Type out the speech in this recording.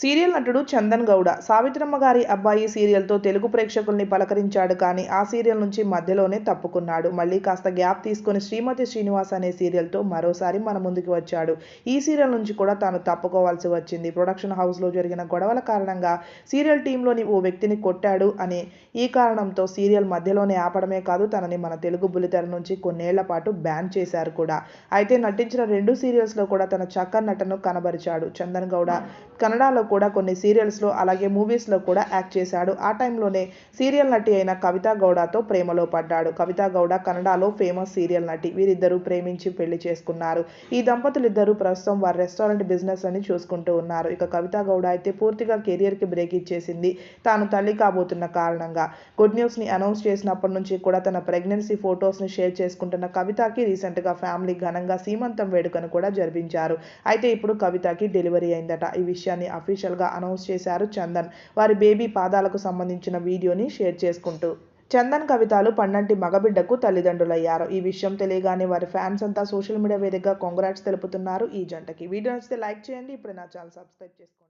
Serial నటుడు చందన్ గౌడ. సావిత్రమ్మ గారి అబ్బాయి సీరియల్తో తెలుగు ప్రేక్షకుల్ని పలకరించాడు కానీ ఆ సీరియల్ నుంచి మధ్యలోనే తప్పుకున్నాడు. మళ్ళీ కాస్త గ్యాప్ తీసుకొని శ్రీమతి శ్రీనివాస్ అనే సీరియల్తో మరోసారి మన ముందుకు వచ్చాడు. ఈ సీరియల్ నుంచి కూడా తాను తప్పుకోవాల్సి వచ్చింది. ప్రొడక్షన్ హౌస్లో జరిగిన గొడవల కారణంగా సీరియల్ టీంలోని ఓ వ్యక్తిని కొట్టాడు అని ఈ కారణంతో సీరియల్ మధ్యలోనే ఆపడమే కాదు తనని మన తెలుగు బుల్లితెర నుంచి కొన్నేళ్ళ పాటు బ్యాన్ చేశారు కూడా. అయితే నటించిన రెండు సీరియల్స్లో కూడా తన చక్కని నటను కనబరిచాడు. చందన్ గౌడ కన్నడలో కూడా కొన్ని సీరియల్స్లో అలాగే మూవీస్లో కూడా యాక్ట్ చేశాడు. ఆ టైంలోనే సీరియల్ నటి అయిన కవితా గౌడతో ప్రేమలో పడ్డాడు. కవితా గౌడ కన్నడలో ఫేమస్ సీరియల్ నటి. వీరిద్దరూ ప్రేమించి పెళ్ళి చేసుకున్నారు. ఈ దంపతులిద్దరూ ప్రస్తుతం వారి రెస్టారెంట్ బిజినెస్ అని చూసుకుంటూ ఉన్నారు. ఇక కవితా గౌడ అయితే పూర్తిగా కెరియర్కి బ్రేక్ ఇచ్చేసింది. తాను తల్లి కాబోతున్న కారణంగా. గుడ్ న్యూస్ని అనౌన్స్ చేసినప్పటి నుంచి కూడా తన ప్రెగ్నెన్సీ ఫొటోస్ని షేర్ చేసుకుంటున్న కవితకి రీసెంట్గా ఫ్యామిలీ ఘనంగా సీమంతం వేడుకను కూడా జరిపించారు. అయితే ఇప్పుడు కవితకి డెలివరీ అయిందట. ఈ విషయాన్ని అఫీషియల్గా అనౌన్స్ చేశారు చందన్. వారి బేబీ పాదాలకు సంబంధించిన వీడియోని షేర్ చేసుకుంటూ. చందన్ కవితలు పన్నంటి మగబిడ్డకు తల్లిదండ్రులయ్యారు. ఈ విషయం తెలియగానే వారి ఫ్యాన్స్ అంతా సోషల్ మీడియా వేదికగా కాంగ్రాట్స్ తెలుపుతున్నారు. ఈ జంటకి. వీడియో నచ్చితే లైక్ చేయండి. ఇప్పుడు నా ఛానల్ సబ్స్క్రైబ్ చేసుకోండి.